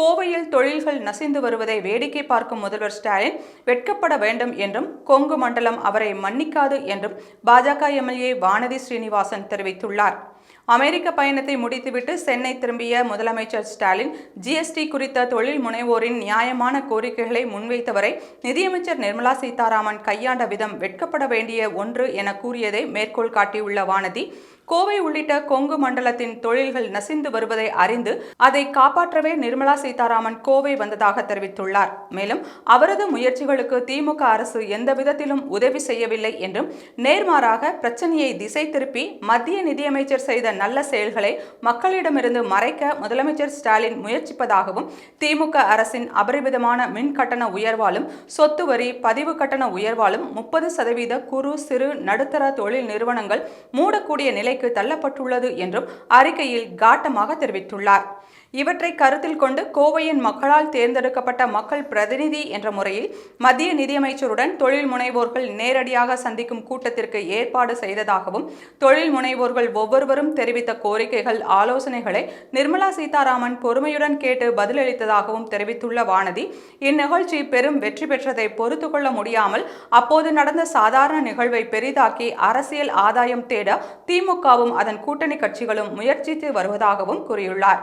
கோவையில் தொழில்கள் நசிந்து வருவதை வேடிக்கை பார்க்கும் முதல்வர் ஸ்டாலின் வெட்கப்பட வேண்டும் என்றும் கொங்கு மண்டலம் அவரை மன்னிக்காது என்றும் பாஜக எம்எல்ஏ வானதி ஸ்ரீனிவாசன் தெரிவித்துள்ளார். அமெரிக்க பயணத்தை முடித்துவிட்டு சென்னை திரும்பிய முதலமைச்சர் ஸ்டாலின் ஜிஎஸ்டி குறித்த தொழில் முனைவோரின் நியாயமான கோரிக்கைகளை முன்வைத்தவரை நிதியமைச்சர் நிர்மலா சீதாராமன் கையாண்ட விதம் வெட்கப்பட வேண்டிய ஒன்று என கூறியதை மேற்கோள் காட்டியுள்ள வானதி கோவை உள்ளிட்ட கொங்கு மண்டலத்தின் தொழில்கள் நசிந்து வருவதை அறிந்து அதை காப்பாற்றவே நிர்மலா சீதாராமன் கோவை வந்ததாக தெரிவித்துள்ளார். மேலும் அவரது முயற்சிகளுக்கு திமுக அரசு எந்த விதத்திலும் உதவி செய்யவில்லை என்றும் நேர்மாறாக பிரச்சனையை திசை திருப்பி மத்திய நிதியமைச்சர் செய்த நல்ல செயல்களை மக்களிடமிருந்து மறைக்க முதலமைச்சர் ஸ்டாலின் முயற்சிப்பதாகவும் திமுக அரசின் அபரிமிதமான மின் கட்டண உயர்வாலும் சொத்து வரி பதிவு கட்டண உயர்வாலும் முப்பது சதவீத குறு சிறு நடுத்தர தொழில் நிறுவனங்கள் மூடக்கூடிய நிலை நிலைக்கு தள்ளப்பட்டுள்ளது என்றும் அறிக்கையில் காட்டமாக தெரிவித்துள்ளார். இவற்றை கருத்தில் கொண்டு கோவையின் மக்களால் தேர்ந்தெடுக்கப்பட்ட மக்கள் பிரதிநிதி என்ற முறையில் மத்திய நிதியமைச்சருடன் தொழில் முனைவோர்கள் நேரடியாக சந்திக்கும் கூட்டத்திற்கு ஏற்பாடு செய்ததாகவும் தொழில் முனைவோர்கள் ஒவ்வொருவரும் தெரிவித்த கோரிக்கைகள் ஆலோசனைகளை நிர்மலா சீதாராமன் பொறுமையுடன் கேட்டு பதிலளித்ததாகவும் தெரிவித்துள்ள வானதி இந்நிகழ்ச்சி பெரும் வெற்றி பெற்றதை பொறுத்து கொள்ள முடியாமல் அப்போது நடந்த சாதாரண நிகழ்வை பெரிதாக்கி அரசியல் ஆதாயம் தேட திமுகவும் அதன் கூட்டணி கட்சிகளும் முயற்சித்து வருவதாகவும் கூறியுள்ளார்.